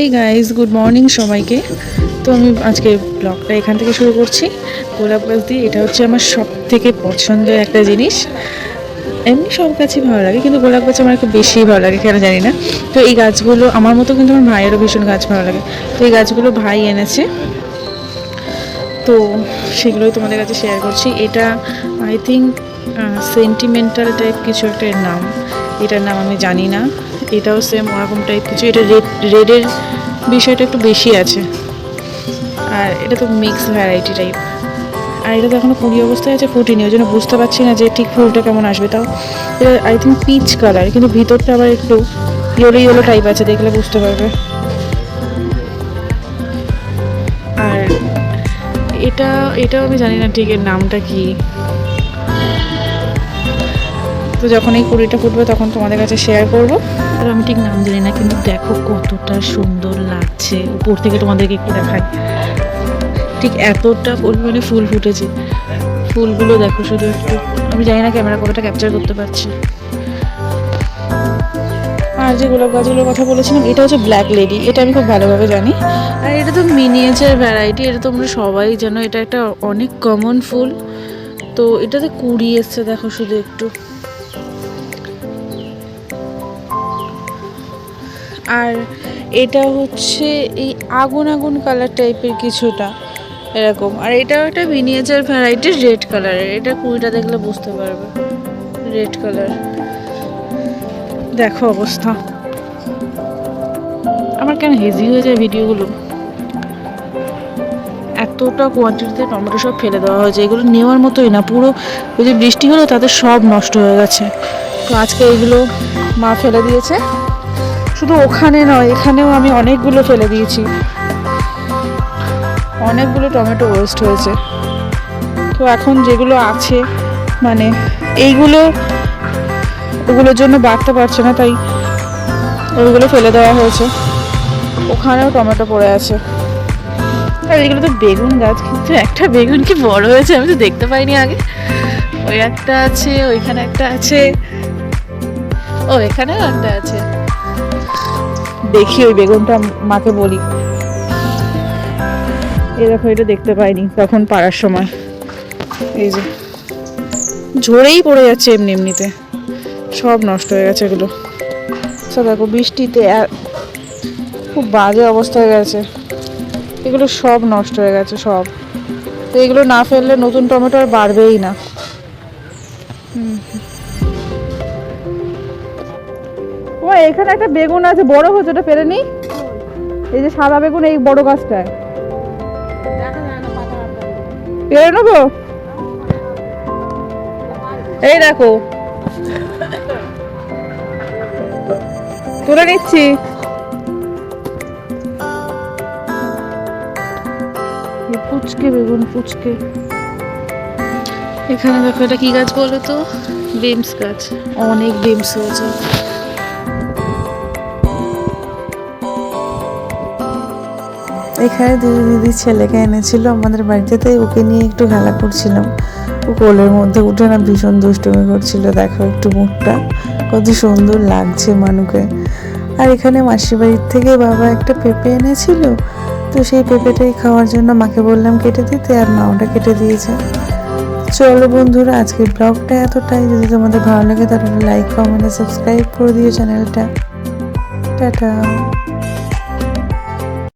এই guys good morning সবাইকে। তো আমি আজকে ব্লগটা এখান থেকে শুরু করছি। গোলাপ গাছ এটা হচ্ছে আমার সব থেকে পছন্দের একটা জিনিস। এমনি সব গাছই ভালো লাগে, কিন্তু গোলাপ গাছ আমার একটু বেশি ভালো লাগে, কেন জানি না। তো এই গাছগুলো, আমার মতো কিন্তু আমার ভাইয়েরও ভীষণ গাছ ভালো লাগে। তো এই গাছগুলো ভাই এনেছে। তো সেগুলোই তোমাদের কাছে শেয়ার করছি। এটা আই থিঙ্ক সেন্টিমেন্টাল টাইপ কিছু একটা নাম। এটার নাম আমি জানি না। এটাও সেম ওরকম টাইপ কিছু। এটা রেড রেডের বিষয়টা একটু বেশি আছে। আর এটা তো মিক্স ভ্যারাইটি টাইপ আর এটা তো এখনও কুড়ি অবস্থায় আছে, ফুটিনি, ওই জন্য বুঝতে পারছি না যে ঠিক ফুলটা কেমন আসবে তাও। এটা আই থিঙ্ক পিচ কালার কিন্তু ভিতরটা আবার একটু ইয়েলো ইয়েলো টাইপ আছে, দেখলে বুঝতে পারবে। আর এটা, এটাও আমি জানি না ঠিক এর নামটা কি। তো যখন এই কুড়িটা ফুটবে তখন তোমাদের কাছে শেয়ার করব। আর আমি ঠিক নাম জানি না কিন্তু দেখো কতটা সুন্দর লাগছে। উপর থেকে তোমাদেরকে একটু দেখাই। ঠিক এতটা পরিমাণে ফুল ফুটেছে। ফুলগুলো দেখো শুধু একটু। আমি জানি না ক্যামেরা কতটা ক্যাপচার করতে পারছি। আর যে গোলাপ গাছগুলোর কথা বলেছিলাম এটা হচ্ছে ব্ল্যাক লেডি এটা আমি খুব ভালোভাবে জানি। আর এটা তো মিনিয়েচার ভ্যারাইটি এটা তোমরা সবাই জানো এটা একটা অনেক কমন ফুল। তো এটাতে কুড়ি এসছে দেখো শুধু একটু। আর এটা হচ্ছে এই আগুন আগুন কালার টাইপের কিছুটা এরকম। আর এটাও একটা মিনিয়েচার ভ্যারাইটির রেড কালারের এটা কুড়িটা দেখলে বুঝতে পারবে। রেড কালার দেখো অবস্থা। আমার কেন হেজি হয়ে যায় ভিডিওগুলো এতটা কোয়ান্টিটিতে টমেটো সব ফেলে দেওয়া হয়েছে। এগুলো নেওয়ার মতোই না। পুরো ওই যে বৃষ্টি হলো তাতে সব নষ্ট হয়ে গেছে। তো আজকে এগুলো মা ফেলে দিয়েছে। শুধু ওখানে নয়, এখানেও আমি অনেকগুলো ফেলে দিয়েছি। অনেকগুলো টমেটো ওয়েস্ট হয়েছে। তো এখন যেগুলো আছে মানে এইগুলো, ওগুলোর জন্য বাড়তে পারছে না, তাই ওইগুলো ফেলে দেওয়া হয়েছে। ওখানেও টমেটো পড়ে আছে। আর এগুলো তো বেগুন গাছ, কিন্তু একটা বেগুন কি বড় হয়েছে আমি তো দেখতে পাইনি আগে। ওই একটা আছে, ওইখানে একটা আছে। ও, এখানেও একটা আছে। দেখি ওই বেগুনটা মাকে বলি। দেখো, এটা দেখতে পাইনি, তখন পাড়ার সময়। এই যে, ঝরেই পড়ে যাচ্ছে এমনি এমনিতে। সব নষ্ট হয়ে গেছে এগুলো। সব দেখো, বৃষ্টিতে খুব বাজে অবস্থা হয়ে গেছে। এগুলো সব নষ্ট হয়ে গেছে, সব। তো এগুলো না ফেললে নতুন টমেটো আর বাড়বেই না। হুম। ও এখানে একটা বেগুন আছে বড় হচ্ছে ওটা ফেলে নি? এই যে সাদা বেগুন এই বড় গাছটায়। পেরে নেব? এই দেখো। তুলে নিচ্ছি। পুচকে বেগুন পুচকে এখানে দেখো এটা কি গাছ বলো তো? বিমস গাছ। অনেক বিমস হয়েছে। এখানে দিদি দিদি ছেলেকে এনেছিল আমাদের বাড়িতে, তাই ওকে নিয়ে একটু খেলা করছিলাম। ও কোলের মধ্যে উঠে না ভীষণ দুষ্টুমি করছিল, দেখো একটু মুখটা, কত সুন্দর লাগছে মানুকে। আর এখানে মাসির বাড়ির থেকে বাবা একটা পেঁপে এনেছিল, তো সেই পেঁপেটাই খাওয়ার জন্য মাকে বললাম কেটে দিতে, আর মা ওটা কেটে দিয়েছে। চলো বন্ধুরা, আজকের ব্লগটা এতটাই। যদি তোমাদের ভালো লাগে তাহলে লাইক কমেন্ট সাবস্ক্রাইব করে দিও চ্যানেলটা। টাটা।